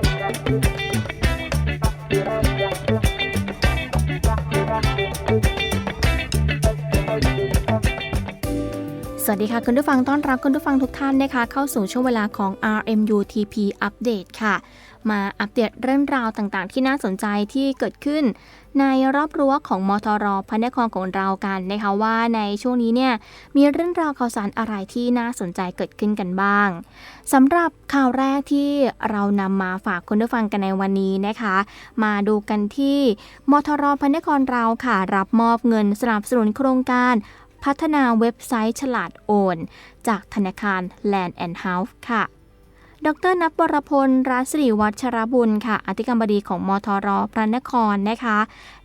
Música สวัสดีค่ะคุณผู้ฟังต้อนรับคุณผู้ฟังทุกท่านนะคะเข้าสู่ช่วงเวลาของ RMUTP Update ค่ะ มาอัปเดตเรื่องราวต่างๆ ที่น่าสนใจที่เกิดขึ้น ในรอบรั้วของมทรพระนครของเรากันนะคะว่าในช่วงนี้เนี่ยมีเรื่องราวข่าวสารอะไรที่น่าสนใจเกิดขึ้นกันบ้างสำหรับข่าวแรกที่เรานำมาฝากคุณผู้ฟังกันในวันนี้นะคะ มาดูกันที่มทรพระนครเราค่ะ รับมอบเงินสนับสนุนโครงการ พัฒนาเว็บไซต์ฉลาดโอน จากธนาคาร Land and House ค่ะดรนับวรพลรัศรีวัชรบุญค่ะ อธิการบดีของมทรพระนครนะคะ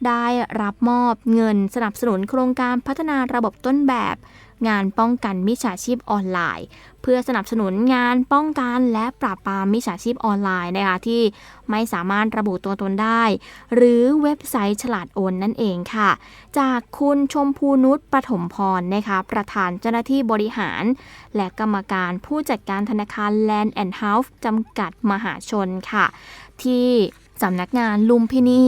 ได้รับมอบเงินสนับสนุนโครงการพัฒนาระบบต้นแบบ งานป้องกันมิจฉาชีพออนไลน์ เพื่อสนับสนุนงานป้องกันและปราบปรามมิจฉาชีพออนไลน์นะคะที่ไม่สามารถระบุตัวตนได้ หรือเว็บไซต์ฉลาดโอนนั่นเองค่ะ จากคุณชมพูนุชปฐมพรนะคะประธานเจ้าหน้าที่บริหาร และกรรมการผู้จัดการธนาคาร Land and House จำกัดมหาชนค่ะ ที่ สำนักงานลุมพินี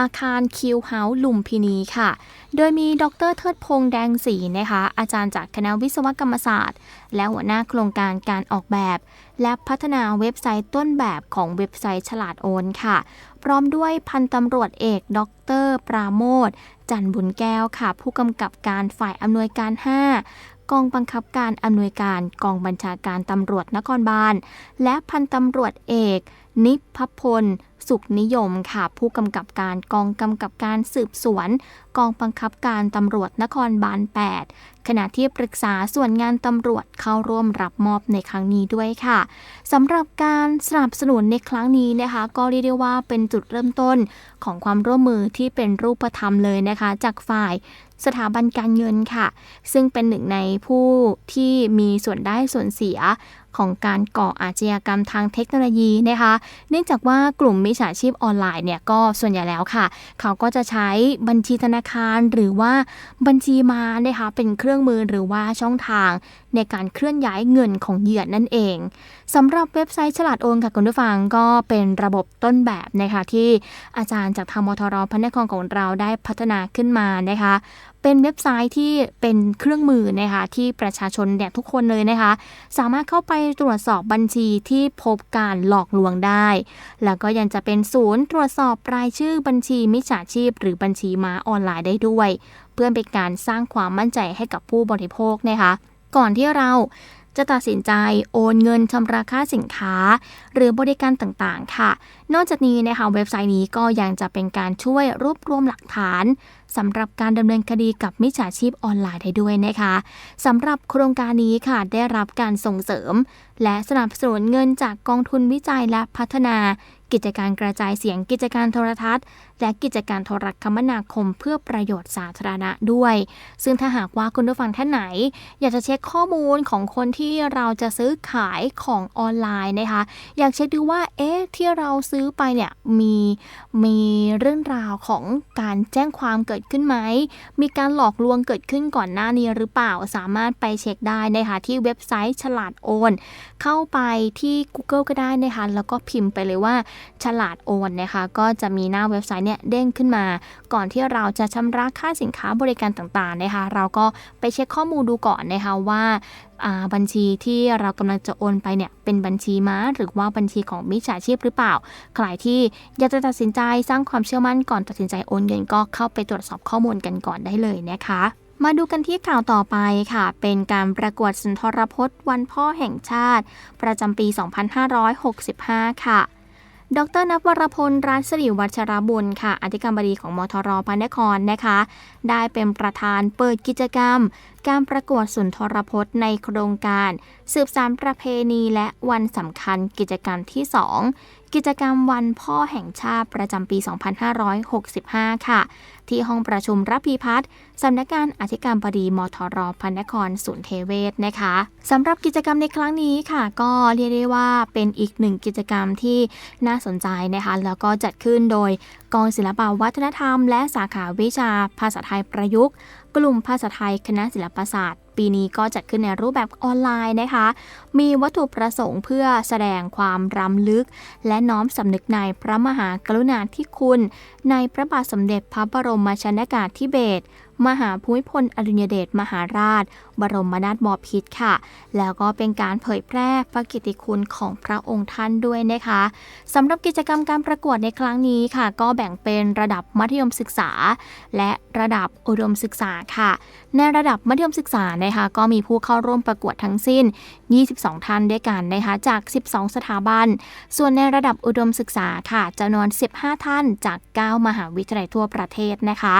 อาคารคิวเฮาส์ลุมพินีค่ะ โดยมีดรเทิดพงษ์แดงศรีนะคะ อาจารย์จากคณะวิศวกรรมศาสตร์ และหัวหน้าโครงการการออกแบบ และพัฒนาเว็บไซต์ต้นแบบของเว็บไซต์ฉลาดโอนค่ะ พร้อมด้วยพันตำรวจเอก ดร ปราโมทจันบุญแก้วค่ะ ผู้กำกับการฝ่ายอำนวยการ 5กองบังคับการอำนวยการกองบัญชาการตำรวจนครบาล และพันตำรวจเอก นิพพล สุขนิยมค่ะ ผู้กำกับการกองกำกับการสืบสวน กองบังคับการตำรวจนครบาล 8 ขณะที่ปรึกษาส่วนงานตำรวจเข้าร่วมรับมอบในครั้งนี้ด้วยค่ะสำหรับการสนับสนุนในครั้งนี้นะคะ ก็เรียกได้ว่าเป็นจุดเริ่มต้นของความร่วมมือที่เป็นรูปธรรมเลยนะคะ จากฝ่ายสถาบันการเงินค่ะ ซึ่งเป็นหนึ่งในผู้ที่มีส่วนได้ส่วนเสีย ของการก่ออาชญากรรมทางเทคโนโลยีนะคะ เนื่องจากว่ากลุ่มมิจฉาชีพออนไลน์เนี่ยก็ส่วนใหญ่แล้วค่ะ เขาก็จะใช้บัญชีธนาคารหรือว่าบัญชีมานะคะเป็นเครื่องมือหรือว่าช่องทางในการเคลื่อนย้ายเงินของเหยื่อนั่นเองสำหรับเว็บไซต์ฉลาดโอนค่ะคุณผู้ฟังก็เป็นระบบต้นแบบนะคะที่อาจารย์จากทางมทรพระนครของเราได้พัฒนาขึ้นมานะคะเป็นเว็บไซต์ที่เป็นเครื่องมือนะคะที่ประชาชนเนี่ยทุกคนเลยนะคะ สามารถเข้าไปตรวจสอบบัญชีที่พบการหลอกลวงได้ แล้วก็ยังจะเป็นศูนย์ตรวจสอบรายชื่อบัญชีมิจฉาชีพ หรือบัญชีม้าออนไลน์ได้ด้วย เพื่อเป็นการสร้างความมั่นใจให้กับผู้บริโภคนะคะ ก่อนที่เราจะตัดสินใจโอนเงินชำระค่าสินค้า หรือบริการต่างๆ ค่ะ นอกจากนี้นะคะเว็บไซต์นี้ก็ยังจะเป็นการช่วยรวบรวมหลักฐาน สำหรับการดำเนินคดีกับมิจฉาชีพออนไลน์ได้ด้วยนะคะสำหรับโครงการนี้ค่ะได้รับการส่งเสริม และสนับสนุนเงินจากกองทุนวิจัยและพัฒนา กิจการกระจายเสียงกิจการโทรทัศน์ และกิจการโทรคมนาคมเพื่อประโยชน์สาธารณะด้วย ซึ่งถ้าหากว่าคุณผู้ฟังท่านไหน อยากจะเช็คข้อมูลของคนที่เราจะซื้อขายของออนไลน์นะคะ อยากเช็คดูว่าเอ๊ะที่เราซื้อไปเนี่ยมีมีเรื่องราวของการแจ้งความเกิดขึ้นไหมมีการหลอกลวงเกิดขึ้นก่อนหน้านี้หรือเปล่าสามารถไปเช็คได้นะคะที่เว็บไซต์ฉลาดโอน เข้าไปที่ Google ก็ได้นะคะแล้วก็พิมพ์ไปเลยว่าฉลาดโอนนะคะ ก็จะมีหน้าเว็บไซต์เนี่ยเด้งขึ้นมา ก่อนที่เราจะชำระค่าสินค้าบริการต่างๆนะคะ เราก็ไปเช็คข้อมูลดูก่อนนะคะว่าบัญชีที่เรากำลังจะโอนไปเนี่ยเป็นบัญชีม้า หรือว่าบัญชีของมิจฉาชีพหรือเปล่า ใครที่อยากจะตัดสินใจสร้างความเชื่อมั่นก่อนตัดสินใจโอนเงินก็เข้าไปตรวจสอบข้อมูลกันก่อนได้เลยนะคะมาดูกันที่ข่าวต่อไปค่ะ เป็นการประกวดสุนทรพจน์ วันพ่อแห่งชาติ ประจำปี 2565 ค่ะ ดรนวรพลรัศรีวัชรบุญค่ะ อธิการบดีของมทรพระนครนะคะ ได้เป็นประธานเปิดกิจกรรม การประกวดสุนทรพจน์ในโครงการ สืบสานประเพณีและวันสำคัญกิจกรรมที่ 2 กิจกรรมวันพ่อแห่งชาติประจำปี 2565 ค่ะ ที่ห้องประชุมรับพีพัฒน์สำนักงานอธิการบดีมทรพระนครศูนย์เทเวศนะคะสำหรับกิจกรรมในครั้งนี้ค่ะ ก็เรียกได้ว่าเป็นอีกหนึ่งกิจกรรมที่น่าสนใจนะคะ แล้วก็จัดขึ้นโดยกองศิลปวัฒนธรรม และสาขาวิชาภาษาไทยประยุกต์ กลุ่มภาษาไทยคณะศิลปศาสตร์ ปีนี้ก็จัดขึ้นในรูปแบบออนไลน์นะคะ มีวัตถุประสงค์เพื่อแสดงความรำลึก และน้อมสำนึกในพระมหากรุณาธิคุณ ในพระบาทสมเด็จพระบรมชนากาธิเบศร มหาภูมิพลอดุลยเดชมหาราช บรมนาถบพิตรค่ะ แล้วก็เป็นการเผยแพร่พระกิตติคุณของพระองค์ท่านด้วยนะคะสำหรับกิจกรรมการประกวดในครั้งนี้ค่ะ ก็แบ่งเป็นระดับมัธยมศึกษา และระดับอุดมศึกษาค่ะ ในระดับมัธยมศึกษานะคะ ก็มีผู้เข้าร่วมประกวดทั้งสิ้น 22 ท่านด้วยกันนะคะจาก 12 สถาบัน ส่วนในระดับอุดมศึกษาค่ะจำนวน 15 ท่านจาก 9 มหาวิทยาลัยทั่วประเทศนะคะ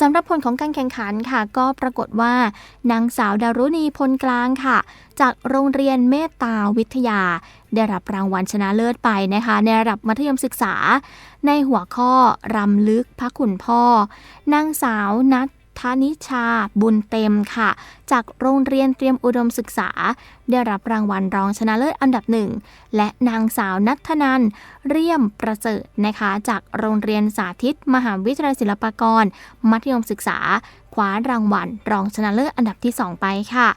สำหรับผลของการแข่งขันค่ะ ก็ปรากฏว่านางสาวดารุณีพลกลางค่ะ จากโรงเรียนเมตตาวิทยา ได้รับรางวัลชนะเลิศไปนะคะ ในระดับมัธยมศึกษา ในหัวข้อรำลึกพระขุนพ่อ นางสาวนัทธนิชาบุญเต็มค่ะ จากโรงเรียนเตรียมอุดมศึกษา ได้รับรางวัลรองชนะเลิศอันดับหนึ่ง และนางสาวนัทนันเรียมประเสริฐนะคะ จากโรงเรียนสาธิต มหาวิทยาลัยศิลปากร มัธยมศึกษาคว้ารางวัลรองชนะเลิศอันดับที่ 2 ไปค่ะ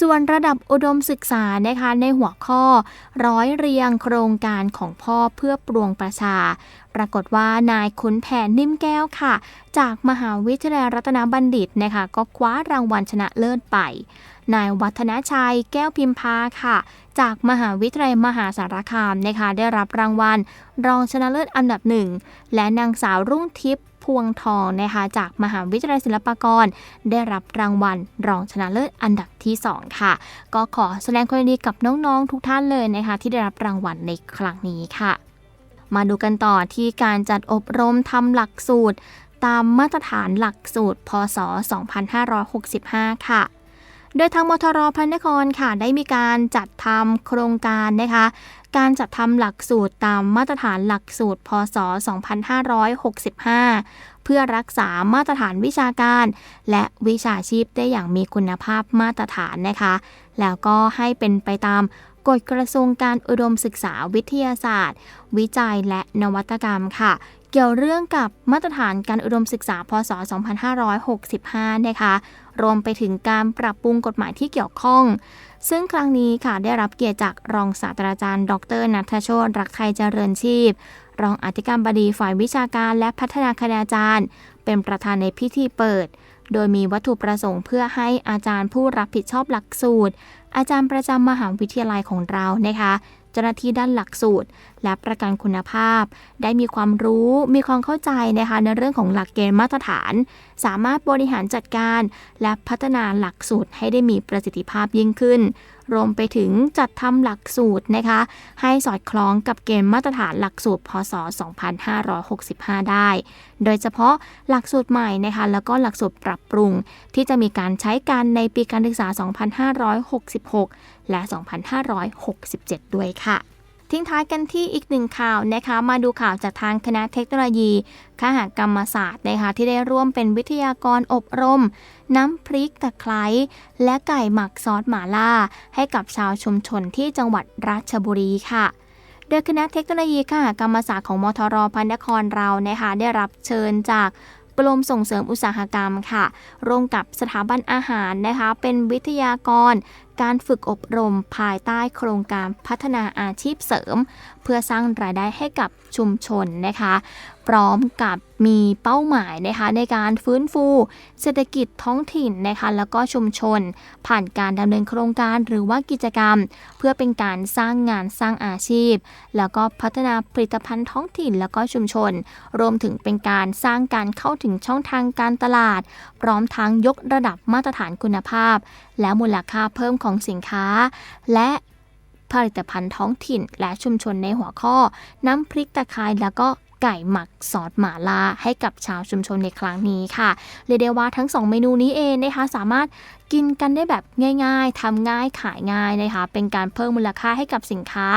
ส่วนระดับอุดมศึกษานะคะในหัวข้อ ร้อยเรียงโครงการของพ่อเพื่อปวงประชา ปรากฏว่านายขุนแผนนิ่มแก้วค่ะ จากมหาวิทยาลัยรัตนบัณฑิตนะคะก็คว้ารางวัลชนะเลิศไปนายวัฒนชัยแก้วพิมพาค่ะ จากมหาวิทยาลัยมหาสารคามนะคะได้รับรางวัล รองชนะเลิศอันดับหนึ่ง และนางสาวรุ่งทิพย์พวงทองนะคะจากมหาวิทยาลัยศิลปากร ได้รับรางวัล รองชนะเลิศอันดับที่ 2 ค่ะ ก็ขอแสดงความยินดีกับน้องๆ ทุกท่านเลยนะคะที่ได้รับรางวัลในครั้งนี้ค่ะ มาดูกันต่อที่การจัดอบรมทำหลักสูตร ตามมาตรฐานหลักสูตร พศ 2565 ค่ะ โดยทางมทรพันนครค่ะได้มีการจัดทำโครงการนะคะการจัดทำหลักสูตรตามมาตรฐานหลักสูตร พศ 2565 เพื่อรักษามาตรฐานวิชาการ และวิชาชีพได้อย่างมีคุณภาพมาตรฐานนะคะ แล้วก็ให้เป็นไปตามกฎกระทรวงการอุดมศึกษาวิทยาศาสตร์ วิจัยและนวัตกรรมค่ะ เกี่ยวเรื่องกับมาตรฐานการอุดมศึกษา พศ 2565 นะคะ รวมไปถึงการปรับปรุงกฎหมายที่เกี่ยวข้อง ซึ่งครั้งนี้ค่ะได้รับเกียรติจากรองศาสตราจารย์ ดรนัทโชตรักไทยเจริญชีพ รองอธิการบดีฝ่ายวิชาการและพัฒนาคณาจารย์ เป็นประธานในพิธีเปิด โดยมีวัตถุประสงค์เพื่อให้อาจารย์ผู้รับผิดชอบหลักสูตร อาจารย์ประจำมหาวิทยาลัยของเรานะคะ จ้าหน้าที่ด้านหลักสูตร และประกันคุณภาพ ได้มีความรู้มีความเข้าใจนะคะในเรื่องของหลักเกณฑ์มาตรฐาน สามารถบริหารจัดการ และพัฒนาหลักสูตรให้ได้มีประสิทธิภาพยิ่งขึ้น รวมไปถึงจัดทำหลักสูตรนะคะ ให้สอดคล้องกับเกณฑ์มาตรฐานหลักสูตรพศ 2565 ได้ โดยเฉพาะหลักสูตรใหม่นะคะ แล้วก็หลักสูตรปรับปรุง ที่จะมีการใช้กันในปีการศึกษา 2566 และ 2567 ด้วยค่ะ ทิ้งท้ายกันที่อีกหนึ่งข่าวนะคะ มาดูข่าวจากทางคณะเทคโนโลยีคหกรรมศาสตร์นะคะที่ได้ร่วมเป็นวิทยากรอบรม น้ำพริกตะไคร้และไก่หมักซอสหม่าล่า ให้กับชาวชุมชนที่จังหวัดราชบุรีค่ะโดยคณะเทคโนโลยีคหกรรมศาสตร์ของมทรพันนครเรานะคะได้รับเชิญจาก กรมส่งเสริมอุตสาหกรรมค่ะ ร่วมกับสถาบันอาหารนะคะ เป็นวิทยากร การฝึกอบรมภายใต้โครงการพัฒนาอาชีพเสริม เพื่อสร้างรายได้ให้กับชุมชนนะคะ พร้อมกับ มีเป้าหมายนะคะในการฟื้นฟู เศรษฐกิจท้องถิ่นนะคะแล้วก็ชุมชน ผ่านการดำเนินโครงการหรือว่ากิจกรรม เพื่อเป็นการสร้างงานสร้างอาชีพ แล้วก็พัฒนาผลิตภัณฑ์ท้องถิ่นแล้วก็ชุมชน รวมถึงเป็นการสร้างการเข้าถึงช่องทางการตลาด พร้อมทั้งยกระดับมาตรฐานคุณภาพ และมูลค่าเพิ่มของสินค้า และผลิตภัณฑ์ท้องถิ่นและชุมชนในหัวข้อ น้ำพริกตะไคร้แล้วก็ ไก่หมักซอสหม่าล่าให้กับชาวชุมชนในครั้งนี้ค่ะเรียกได้ว่าทั้ง 2 เมนูนี้เองนะคะสามารถกินกันได้แบบง่ายๆ ทำง่ายขายง่ายนะคะเป็นการเพิ่มมูลค่าให้กับสินค้า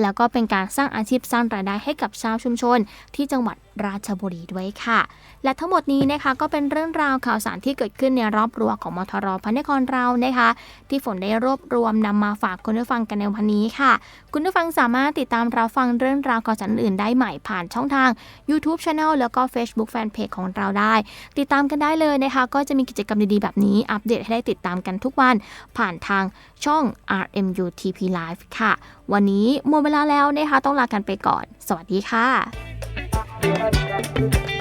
แล้วก็เป็นการสร้างอาชีพสร้างรายได้ให้กับชาวชุมชน ที่จังหวัด ราชบุรีด้วยค่ะ และทั้งหมดนี้นะคะก็เป็นเรื่องราวข่าวสารที่เกิดขึ้นในรอบรัวของมทรพันนครเรานะคะ ที่ฝนได้รวบรวมนำมาฝากคุณผู้ฟังกันในวันนี้ค่ะ คุณผู้ฟังสามารถติดตามรับฟังเรื่องราวข่าวสารอื่นได้ใหม่ผ่านช่องทาง YouTube Channel แล้วก็ Facebook Fanpage ของเราได้ ติดตามกันได้เลยนะคะ ก็จะมีกิจกรรมดีๆแบบนี้อัปเดตให้ได้ติดติดตามกันทุกวัน ผ่านทางช่อง RMU TP Live ค่ะ วันนี้หมดเวลาแล้วนะคะ ต้องลากันไปก่อน สวัสดีค่ะ Thank you.